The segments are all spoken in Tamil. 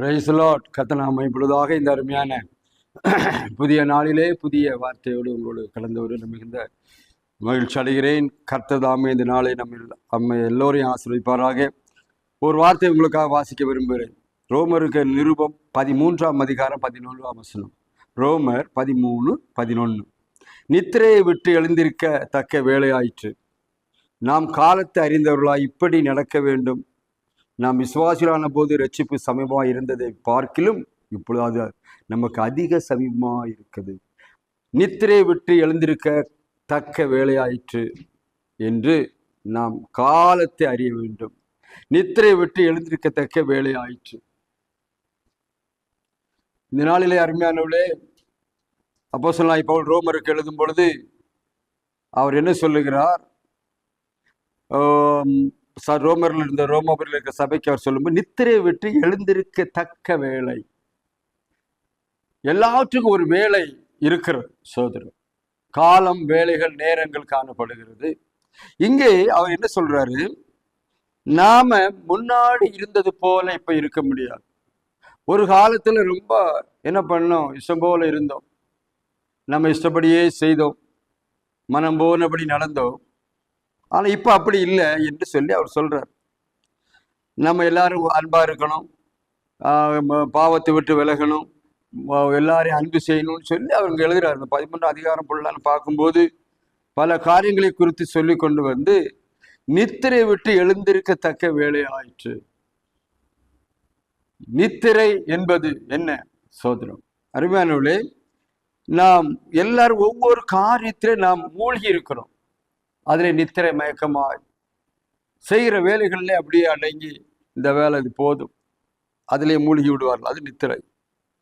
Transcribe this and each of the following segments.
பிரைஸ்லாட் கத்தனாமை இப்பொழுதாக இந்த அருமையான புதிய நாளிலே புதிய வார்த்தையோடு உங்களோடு கலந்து ஒரு மிகுந்த மகிழ்ச்சி அடைகிறேன். கர்த்ததாமே இந்த நாளை நம்ம நம்ம எல்லோரையும் ஆசிரியப்பாராக ஒரு வார்த்தை உங்களுக்காக வாசிக்க விரும்புகிறேன். ரோமருக்கு நிருபம் பதிமூன்றாம் அதிகாரம் பதினொன்றாம் வசனம். ரோமர் பதிமூணு பதினொன்று நித்திரையை விட்டு எழுந்திருக்க தக்க வேலையாயிற்று. நாம் காலத்தை அறிந்தவர்களாய் இப்படி நடக்க வேண்டும். நாம் விசுவாசிகளான போது ரட்சிப்பு சமீபமாக இருந்ததை பார்க்கிலும் இப்பொழுது அது நமக்கு அதிக சமீபமாக இருக்குது நித்திரை விட்டு எழுந்திருக்க தக்க வேலையாயிற்று என்று நாம் காலத்தை அறிய வேண்டும். நித்திரை விட்டு எழுந்திருக்கத்தக்க தக்க வேலையாயிற்று இந்த நாளிலே அருமையானவளே அப்போ சொல்லலாம் இப்போ ரோமருக்கு எழுதும் பொழுது அவர் என்ன சொல்லுகிறார்? ரோமரில் இருந்த ரோமபுரியில் இருக்க சபைக்கு அவர் சொல்லும்போது நித்திரையை விட்டு எழுந்திருக்கத்தக்க வேலை எல்லாற்றுக்கும் ஒரு வேலை இருக்கிறது சோதரர். காலம் வேலைகள் நேரங்கள் காணப்படுகிறது. இங்கே அவர் என்ன சொல்றாரு? நாம முன்னாடி இருந்தது போல இப்ப இருக்க முடியாது. ஒரு காலத்துல ரொம்ப என்ன பண்ணோம்? இஷ்டம் போல இருந்தோம். நம்ம இஷ்டப்படியே செய்தோம். மனம் போனபடி நடந்தோம். ஆனால் இப்போ அப்படி இல்லை என்று சொல்லி அவர் சொல்கிறார் நம்ம எல்லாரும் அன்பாக இருக்கணும். பாவத்தை விட்டு விலகணும். எல்லாரையும் அன்பு செய்யணும்னு சொல்லி அவங்க எழுதுகிறார் இந்த பதிமூன்று அதிகாரம் பொருளான்னு பார்க்கும்போது பல காரியங்களை குறித்து சொல்லி கொண்டு வந்து நித்திரை விட்டு எழுந்திருக்கத்தக்க வேலை ஆயிற்று. நித்திரை என்பது என்ன? சோதனம். அருமையானவர்களே நாம் எல்லாரும் ஒவ்வொரு காரியத்திலே நாம் மூழ்கி இருக்கிறோம். அதிலே நித்திரை மயக்கமாய். செய்கிற வேலைகளில் அப்படியே அடங்கி இந்த வேலை இது போதும். அதிலே மூழ்கி விடுவார்கள். அது நித்திரை.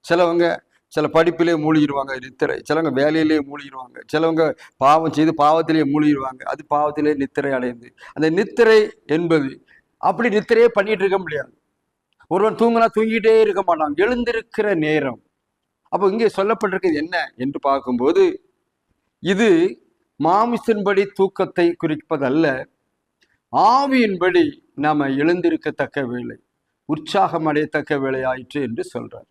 சிலவங்க சில படிப்பிலே மூழ்கிடுவாங்க நித்திரை. சிலவங்க வேலையிலே மூழ்கிடுவாங்க. சிலவங்க பாவம் செய்து பாவத்திலே மூழ்கிடுவாங்க. அது பாவத்திலே நித்திரை அடைந்து. அந்த நித்திரை என்பது அப்படி நித்திரையே பண்ணிட்டு இருக்க முடியாது. ஒருவன் தூங்கினா தூங்கிட்டே இருக்க மாட்டான். எழுந்திருக்கிற நேரம். அப்போ இங்கே சொல்லப்பட்டிருக்கிறது என்ன என்று பார்க்கும்போது இது மாமிசின்படி தூக்கத்தை குறிப்பதல்ல. ஆவியின்படி நாம எழுந்திருக்கத்தக்க வேலை உற்சாகம் அடையத்தக்க வேலையாயிற்று என்று சொல்றார்.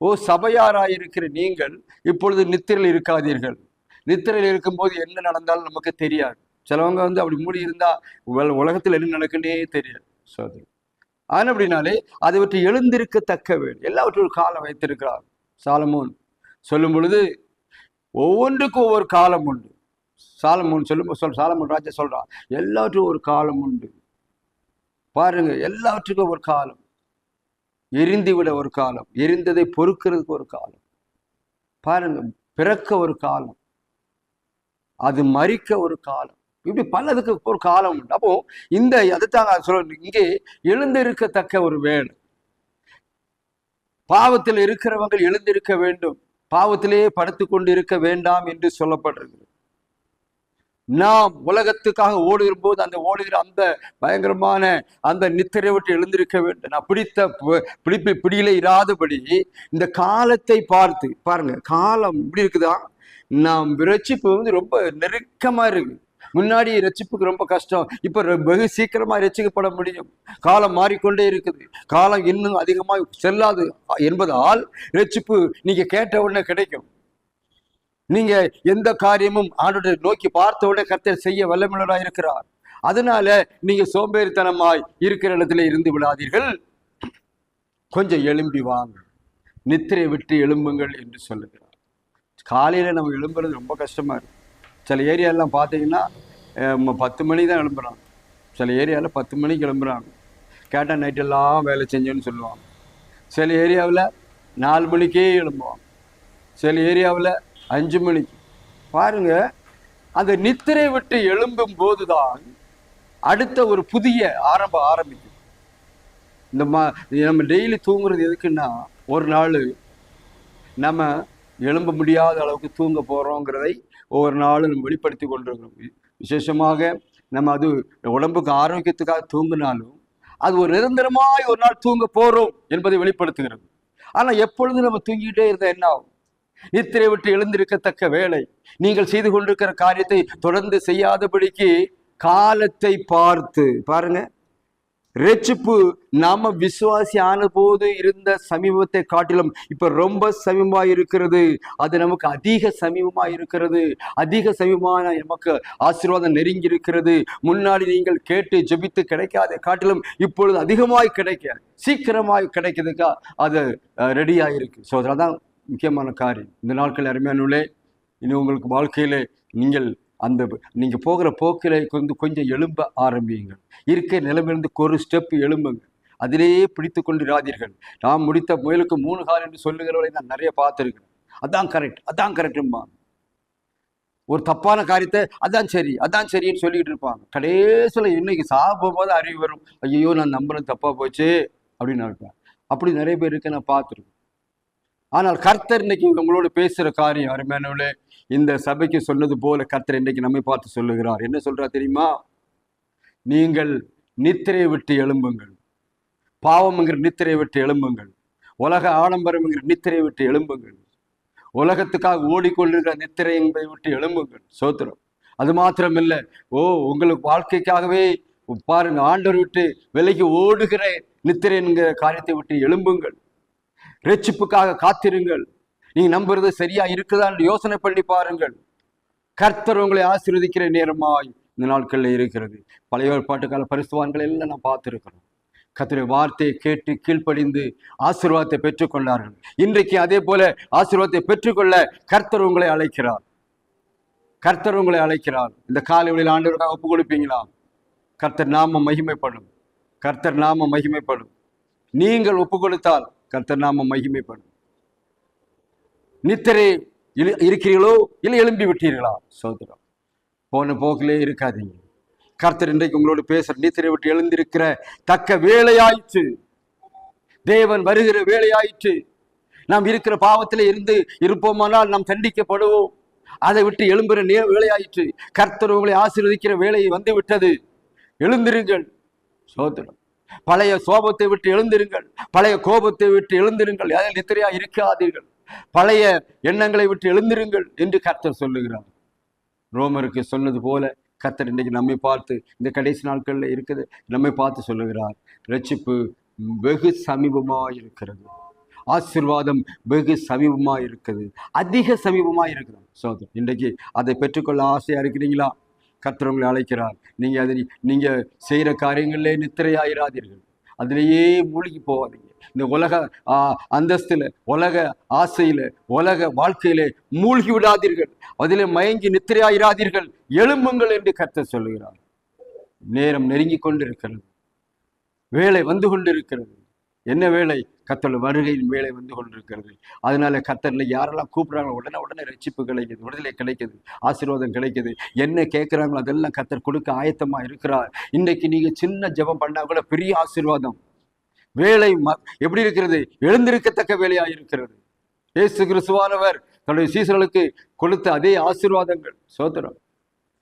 ஓ சபையாராயிருக்கிற நீங்கள் இப்பொழுது நித்திரையில் இருக்காதீர்கள். நித்திரையில் இருக்கும்போது என்ன நடந்தாலும் நமக்கு தெரியாது. சிலவங்க வந்து அப்படி மூடி இருந்தா உலகத்தில் என்ன நடக்குன்னே தெரியாது. சோதரி ஆனால் அப்படின்னாலே அதை விட்டு எழுந்திருக்கத்தக்க வேலை எல்லாவற்றும் காலம் வைத்திருக்கிறார் சாலமோன். சொல்லும் பொழுது ஒவ்வொன்றுக்கும் ஒவ்வொரு காலம் உண்டு. சாலமோன் சொல்லும் சொல் சாலமோன் ராஜா சொல்றான் எல்லாற்றுக்கும் ஒரு காலம் உண்டு. பாருங்க எல்லாற்றுக்கும் ஒரு காலம். எரிந்து விட ஒரு காலம் எரிந்ததை பொறுக்கிறதுக்கு ஒரு காலம். பாருங்க பிறக்க ஒரு காலம். அது மறிக்க ஒரு காலம். இப்படி பலதுக்கு ஒரு காலம் உண்டு. அப்போ இந்த அதைத்தாங்க சொல்ல இங்கே எழுந்திருக்கத்தக்க ஒரு வேலை. பாவத்தில் இருக்கிறவங்க எழுந்திருக்க வேண்டும். பாவத்திலேயே படுத்து கொண்டு இருக்க வேண்டாம் என்று சொல்லப்படுகிறது. நாம் உலகத்துக்காக ஓடுகிற போது அந்த ஓடுகிற அந்த பயங்கரமான அந்த நித்திரை விட்டு எழுந்திருக்க வேண்டும். நான் பிடித்த பு- பிடிப்பு பிடியில இராதபடி இந்த காலத்தை பார்த்து பாருங்க காலம் இப்படி இருக்குதா? நாம் ரட்சிப்பு வந்து ரொம்ப நெருக்கமா இருக்கு. முன்னாடி ரட்சிப்புக்கு ரொம்ப கஷ்டம். இப்போ வெகு சீக்கிரமா ரட்சிக்கப்பட முடியும். காலம் மாறிக்கொண்டே இருக்குது. காலம் இன்னும் அதிகமாக செல்லாது என்பதால் ரட்சிப்பு நீங்க கேட்ட உடனே கிடைக்கும். நீங்க எந்த காரியமும் ஆண்டோட நோக்கி பார்த்த கர்த்தர் செய்ய வல்லமுள்ளவராய் இருக்கிறார். அதனால நீங்க சோம்பேறித்தனமாய் இருக்கிற இடத்துல இருந்து விடாதீர்கள். கொஞ்சம் எழும்பி வாங்க. நித்திரை விட்டு எழும்புங்கள் என்று சொல்லுகிறார். காலையில நம்ம எழும்புறது ரொம்ப கஷ்டமா இருக்கு. சில ஏரியாலாம் பார்த்தீங்கன்னா பத்து மணி தான் எழும்புறாங்க. சில ஏரியாவில் பத்து மணிக்கு எழும்புறாங்க. கேட்டால் நைட்டெல்லாம் வேலை செஞ்சோன்னு சொல்லுவாங்க. சில ஏரியாவில் நாலு மணிக்கே எழும்புவாங்க. சில ஏரியாவில் அஞ்சு மணிக்கு பாருங்க அந்த நித்திரை விட்டு எழும்பும் போதுதான் அடுத்த ஒரு புதிய ஆரம்பம் ஆரம்பிக்கும். இந்த மா நம்ம டெய்லி தூங்குறது எதுக்குன்னா ஒரு நாள் நம்ம எழும்ப முடியாத அளவுக்கு தூங்க போகிறோங்கிறதை ஒவ்வொரு நாளும் நம்ம வெளிப்படுத்தி கொண்டிருக்கிறோம் விசேஷமாக நம்ம அது உடம்புக்கு ஆரோக்கியத்துக்காக தூங்கினாலும் அது ஒரு நிரந்தரமாய் ஒரு நாள் தூங்க போகிறோம் என்பதை வெளிப்படுத்துகிறது. ஆனால் எப்பொழுதும் நம்ம தூங்கிக்கிட்டே இருந்தால் என்ன ஆகும்? நித்திரை விட்டு எழுந்திருக்கத்தக்க வேலை நீங்கள் செய்து கொண்டிருக்கிற காரியத்தை தொடர்ந்து செய்யாதபடிக்கு காலத்தை பார்த்து பாருங்க. ரட்சிப்பு நாம விசுவாசி ஆன போது இருந்த சமீபத்தை காட்டிலும் இப்ப ரொம்ப சமீபமா இருக்கிறது. அது நமக்கு அதிக சமீபமா இருக்கிறது. அதிக சமீபமான நமக்கு ஆசீர்வாதம் நெருங்கி இருக்கிறது முன்னாடி நீங்கள் கேட்டு ஜெபித்து கிடைக்காத காட்டிலும் இப்பொழுது அதிகமாய் கிடைக்க சீக்கிரமாய் கிடைக்கிறதுக்கா அது ரெடியாக இருக்கு ஸோ அதனால்தான் முக்கியமான காரியம். இந்த நாட்கள் அருமையானுள்ளே இனி உங்களுக்கு வாழ்க்கையில் நீங்கள் அந்த நீங்கள் போகிற போக்கில் கொஞ்சம் கொஞ்சம் எழும்ப ஆரம்பியுங்கள். இருக்க நிலமிருந்து ஒரு ஸ்டெப் எழும்புங்க அதிலேயே பிடித்து கொண்டிராதீர்கள். நான் முடித்த முயலுக்கு மூணு கால் என்று சொல்லுகிறவரை நான் நிறைய பார்த்துருக்கிறேன். அதான் கரெக்ட் அதான் கரெக்டும்பா ஒரு தப்பான காரியத்தை அதான் சரி அதான் சரின்னு சொல்லிக்கிட்டு இருப்பாங்க. கடைசியில் இன்னைக்கு சாப்பிடும் போது அறிவு வரும். ஐயோ நான் நம்புறது தப்பாக போச்சு அப்படின்னு இருப்பேன் அப்படி நிறைய பேர் இருக்க நான் பார்த்துருக்கேன். ஆனால் கர்த்தர் இன்னைக்கு உங்களோட பேசுற காரியம் அருமையானவளே இந்த சபைக்கு சொன்னது போல கர்த்தர் இன்னைக்கு நம்மை பார்த்து சொல்லுகிறார். என்ன சொல்றா தெரியுமா? நீங்கள் நித்திரை விட்டு எழும்புங்கள். பாவம்ங்கிற நித்திரை விட்டு எழும்புங்கள். உலக ஆடம்பரம்ங்கிற நித்திரை விட்டு எழும்புங்கள். உலகத்துக்காக ஓடிக்கொள்ளுகிற நித்திரை என்பதை விட்டு எழும்புங்கள். சோத்திரம். அது மாத்திரமில்லை. ஓ உங்களுக்கு வாழ்க்கைக்காகவே பாருங்க ஆண்டவர் விட்டு விலைக்கு ஓடுகிற நித்திரை என்கிற காரியத்தை விட்டு எழும்புங்கள். ரட்சிப்புக்காக காத்திருங்கள். நீங்க நம்புறது சரியா இருக்குதான்னு யோசனை பண்ணி பாருங்கள். கர்த்தர் உங்களை ஆசீர்வதிக்கிற நேரமாய் இந்த நாட்கள்ல இருக்கிறது. பழைய பாட்டுக்கால பரிசுவான்களை எல்லாம் நான் பார்த்துருக்கிறோம். கத்திரை வார்த்தையை கேட்டு கீழ்ப்படிந்து ஆசீர்வாதத்தை பெற்றுக்கொண்டார்கள். இன்றைக்கு அதே போல ஆசீர்வாதத்தை பெற்றுக்கொள்ள கர்த்தர் உங்களை அழைக்கிறார். கர்த்தர் உங்களை அழைக்கிறார். இந்த காலைகளில் ஆண்டவருக்காக ஒப்பு கொடுப்பீங்களா? கர்த்தர் நாம மகிமைப்படும். கர்த்தர் நாம மகிமைப்படும். நீங்கள் ஒப்பு கொடுத்தால் கர்த்தர் நாம மகிமைப்படும். நித்திரை இரு- இருக்கிறீர்களோ? இல்லை எழும்பி விட்டீர்களா? சோதரம் போன போக்கிலே இருக்காதீங்க. கர்த்தர் இன்றைக்கு உங்களோடு பேசுற நித்திரை விட்டு எழுந்திருக்கிற தக்க வேலையாயிற்று தேவன் வருகிற வேலையாயிற்று நாம் இருக்கிற பாவத்தில் இருந்து இருப்போமானால் நாம் தண்டிக்கப்படுவோம். அதை விட்டு எழும்புற நே வேலையாயிற்று கர்த்தர் உங்களை ஆசீர்வதிக்கிற வேலை வந்து விட்டது எழுந்திருங்கள். சோதரம் பழைய சோபத்தை விட்டு எழுந்திருங்கள். பழைய கோபத்தை விட்டு எழுந்திருங்கள். அதில் நித்திரையா இருக்காதீர்கள். பழைய எண்ணங்களை விட்டு எழுந்திருங்கள் என்று கர்த்தர் சொல்லுகிறார். ரோமருக்கு சொன்னது போல கர்த்தர் இன்றைக்கு நம்மை பார்த்து இந்த கடைசி நாட்கள்ல இருக்குது. நம்மை பார்த்து சொல்லுகிறார். ரட்சிப்பு வெகு சமீபமாக இருக்கிறது. ஆசீர்வாதம் வெகு சமீபமா இருக்குது. அதிக சமீபமா இருக்குது சோதர் இன்றைக்கு அதை பெற்றுக்கொள்ள ஆசையா இருக்கிறீங்களா? கர்த்தர் உங்களை அழைக்கிறார். நீங்கள் அதை நீங்கள் செய்கிற காரியங்களிலே நித்திரையாயிராதீர்கள். அதிலேயே மூழ்கி போகாதீங்க. இந்த உலக அந்தஸ்தில் உலக ஆசையில் உலக வாழ்க்கையிலே மூழ்கி விடாதீர்கள். அதிலே மயங்கி நித்திரையாயிராதீர்கள். எழும்புங்கள் என்று கத்த சொல்லுகிறார். நேரம் நெருங்கி கொண்டிருக்கிறது. வேலை வந்து கொண்டிருக்கிறது. என்ன வேலை? கத்தோட வருகையின் வேலை வந்து கொண்டிருக்கிறது. அதனால கத்தர்ல யாரெல்லாம் கூப்பிட்றாங்களோ உடனே உடனே ரட்சிப்பு கிடைக்குது விடுதலை கிடைக்குது ஆசீர்வாதம் கிடைக்குது. என்ன கேட்குறாங்களோ அதெல்லாம் கத்தர் கொடுக்க ஆயத்தமா இருக்கிறார். இன்னைக்கு நீங்க சின்ன ஜெபம் பண்ணா கூட பெரிய ஆசீர்வாதம். வேலை ம- எப்படி இருக்கிறது? எழுந்திருக்கத்தக்க வேலையா இருக்கிறது. ஏசு கிறிஸ்துவானவர் தன்னுடைய சீசர்களுக்கு கொடுத்த அதே ஆசீர்வாதங்கள். சோதரம்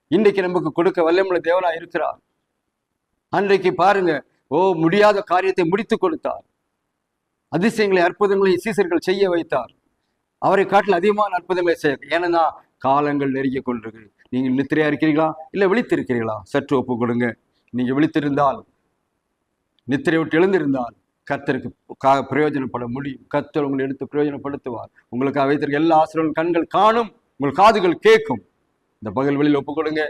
இன்னைக்கு நமக்கு கொடுக்க வல்லமுள்ள தேவனாக இருக்கிறார். அன்றைக்கு பாருங்க ஓ முடியாத காரியத்தை முடித்து கொடுத்தார். அதிசயங்களை அற்புதங்களை சீசர்கள் செய்ய வைத்தார். அவரை காட்டில் அதிகமான அற்புதங்களை செய்ய ஏன்னா காலங்கள் நெருங்கிக் கொண்டிருக்கு. நீங்கள் நித்திரையா இருக்கிறீங்களா இல்லை விழித்திருக்கிறீர்களா? சற்று ஒப்பு கொடுங்க. நீங்கள் விழித்திருந்தால் நித்திரை விட்டு எழுந்திருந்தால் கத்தருக்கு பிரயோஜனப்பட முடியும். கத்தர் உங்களை எடுத்து பிரயோஜனப்படுத்துவார். உங்களுக்காக வைத்திருக்க எல்லா ஆசிரியர்களும் கண்கள் காணும். உங்கள் காதுகள் கேட்கும். இந்த பகல் வெளியில் ஒப்பு கொடுங்க.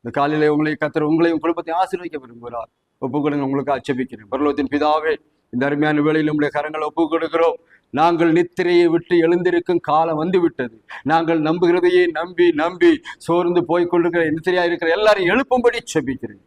இந்த காலையில் உங்களை கத்தர் உங்களையும் குடும்பத்தை ஆசீர்வதிக்க விரும்புகிறார். ஒப்பு கொடுங்க. உங்களுக்கு அச்சபிக்கிறேன் பரலோகத்தின் பிதாவே இந்த அருமையான வேளையில் நம்முடைய கரங்களை ஒப்பு கொடுக்கிறோம் நாங்கள் நித்திரையை விட்டு எழுந்திருக்கும் காலம் வந்து விட்டது நாங்கள் நம்புகிறதையே நம்பி நம்பி சோர்ந்து போய்கொண்டிருக்கிற நித்திரையாக நித்திரையா இருக்கிற எல்லாரையும் எழுப்பும்படி செபிக்கிறேன்.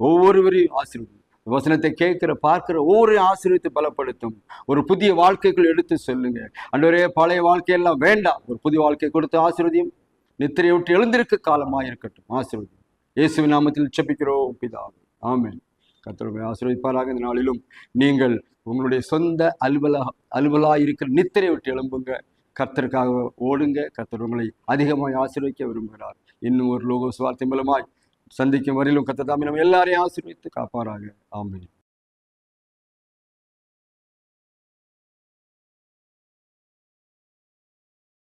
ஒவ்வொருவரையும் ஆசீர்வதி வசனத்தை கேட்கிற பார்க்கிற ஒவ்வொரு ஆசீர்வதித்து பலப்படுத்தும். ஒரு புதிய வாழ்க்கைக்குள் எடுத்து சொல்லுங்க. அன்றவரே பழைய வாழ்க்கையெல்லாம் வேண்டாம். ஒரு புதிய வாழ்க்கை கொடுத்து ஆசீர்வதியும். நித்திரையை விட்டு எழுந்திருக்க காலமாக இருக்கட்டும் ஆசீர்வதி இயேசுவின் நாமத்தில் செபிக்கிறோம் பிதாவே. ஆமேன். கர்த்தருடைய ஆசீர்வதிப்பாராக. இந்த நாளிலும் நீங்கள் உங்களுடைய சொந்த அலுவலா அலுவலாக இருக்கிற நித்திரை விட்டு எழும்புங்க. கர்த்தருக்காக ஓடுங்க. கர்த்தர் உங்களை அதிகமாய் ஆசீர்வதிக்க விரும்புகிறார். இன்னும் ஒரு லோகோ சுவார்த்தை மூலமாய் சந்திக்கும் வரையிலும் கர்த்தர் தாமி நம்ம எல்லாரையும் ஆசீர்வித்து காப்பாராக. ஆமென்.